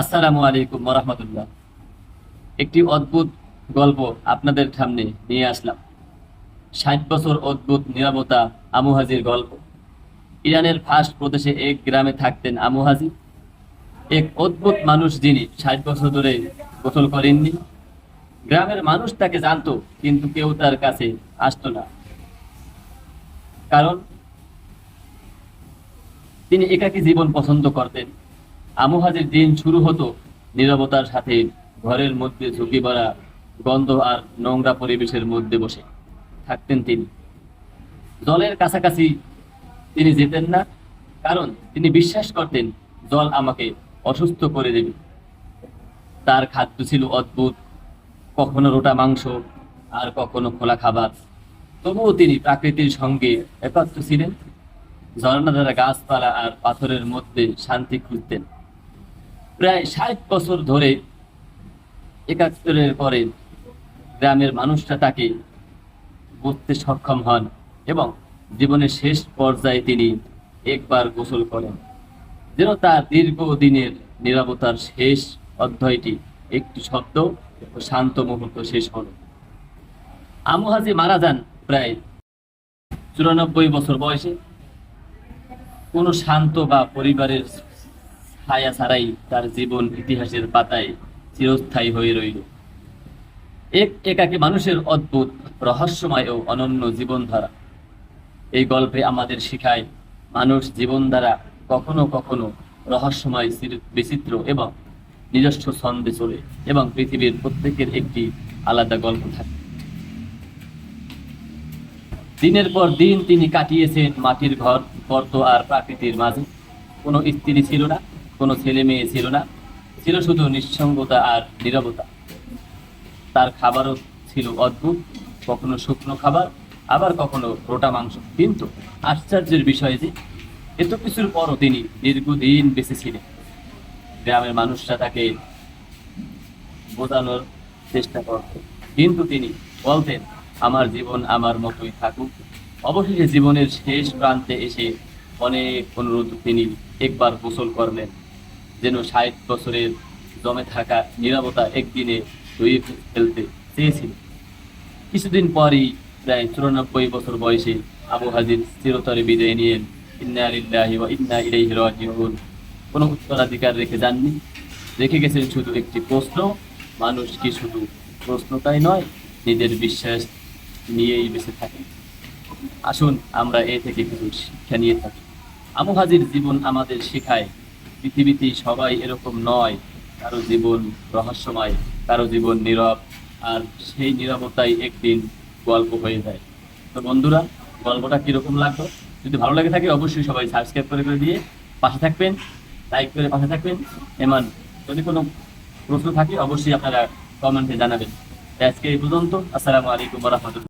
আসসালামু আলাইকুম রহমতুল্লাহ একটি অদ্ভুত গল্প আপনাদের সামনে নিয়ে আসলাম। ষাট বছর অদ্ভুত নিরাপত্তা আমুহাজির গল্প। ইরানের ফার্স্ট প্রদেশে এক গ্রামে থাকতেন আমুহাজি এক অদ্ভুত মানুষ যিনি ষাট বছর ধরে গোসল করেননি। গ্রামের মানুষ তাকে জানতো, কিন্তু কেউ তার কাছে আসতো না। কারণ তিনি একাকী জীবন পছন্দ করতেন। আমুহাজের দিন শুরু হতো নীরবতার সাথে ঘরের মধ্যে ঝুঁকি ভরা গন্ধ আর নোংরা পরিবেশের মধ্যে বসে থাকতেন তিনি। জলের কাছাকাছি তিনি যেতেন না, কারণ তিনি বিশ্বাস করতেন জল আমাকে অসুস্থ করে দেবে। তার খাদ্য ছিল অদ্ভুত, কখনো রোটা মাংস আর কখনো খোলা খাবার। তবুও তিনি প্রাকৃতির সঙ্গে একাত্ম ছিলেন। ঝর্ণা দ্বারা গাছপালা আর পাথরের মধ্যে শান্তি খুঁজতেন। প্রায় ষাট বছর ধরে একাত্তরের পরে গ্রামের মানুষরা তাকে বুঝতে সক্ষম হন এবং জীবনের শেষ পর্যায়ে তিনি একবার গোসল করেন। যেন তার দীর্ঘদিনের নিরাপত্তার শেষ অধ্যায়টি একটি শব্দ ও শান্ত মুহূর্ত শেষ হল। আমু হাজি মারা যান প্রায় চুরানব্বই বছর বয়সে। কোনো শান্ত বা পরিবারের ছায়া ছাড়াই তার জীবন ইতিহাসের পাতায় চিরস্থায়ী হয়ে রইল। এক একাকে মানুষের অদ্ভুত, রহস্যময় ও অনন্য জীবনধারা। এই গল্পে আমাদের শিখায়, মানুষ জীবন দ্বারা কখনো কখনো রহস্যময় বিচিত্র এবং নিজস্ব ছন্দে চলে এবং পৃথিবীর প্রত্যেকের একটি আলাদা গল্প থাকে। দিনের পর দিন তিনি কাটিয়েছেন মাটির ঘর, গর্ত আর প্রাকৃতির মাঝে। কোনো স্ত্রী ছিল না। কোনো ছেলে মেয়ে ছিল না। ছিল শুধু নিঃসঙ্গতা আর নীরবতা। তার খাবারও ছিল অদ্ভুত, কখনো শুকনো খাবার, আবার কখনো রোটা মাংস। কিন্তু আশ্চর্যের বিষয় যে, এত কিছুর পরও তিনি দীর্ঘদিন বেঁচে ছিলেন। গ্রামের মানুষরা তাকে বোঝানোর চেষ্টা করতেন কিন্তু তিনি বলতেন, আমার জীবন আমার মতোই থাকুক। অবশেষে জীবনের শেষ প্রান্তে এসে অনেক অনুরোধ তিনি একবার গোসল করলেন। যেন ষাট বছরের জমে থাকা নিরবতা একদিনে ধুয়ে ফেলতে চেয়েছিল। কিছুদিন পরই, প্রায় চুরানব্বই বছর বয়সে আবু হাজির চিরতরে বিদায় নিয়েন ইন্না লিল্লাহি ওয়া ইন্না ইলাইহি রাজিউন। কোনো উত্তরাধিকার রেখে যাননি। রেখে গেছেন শুধু একটি প্রশ্ন, মানুষ কি শুধু প্রশ্নটাই নয়, নিজের বিশ্বাস নিয়েই বেঁচে থাকে? আসুন, আমরা এ থেকে কিছু শিক্ষা নিয়ে থাকি। আবু হাজির জীবন আমাদের শেখায় পৃথিবীতে সবাই এরকম নয়, কারও জীবন রহস্যময়, কারও জীবন নীরব, আর সেই নীরবতাই একদিন গল্প হয়ে যায়। তো বন্ধুরা, গল্পটা কীরকম লাগল? যদি ভালো লাগে থাকে, অবশ্যই সবাই সাবস্ক্রাইব করে করে দিয়ে পাশে থাকবেন লাইক করে পাশে থাকবেন। এমন যদি কোনো প্রশ্ন থাকে, অবশ্যই আপনারা কমেন্টে জানাবেন। আজকে এই পর্যন্ত, আসসালামু আলাইকুম রহমতুল্লাহ।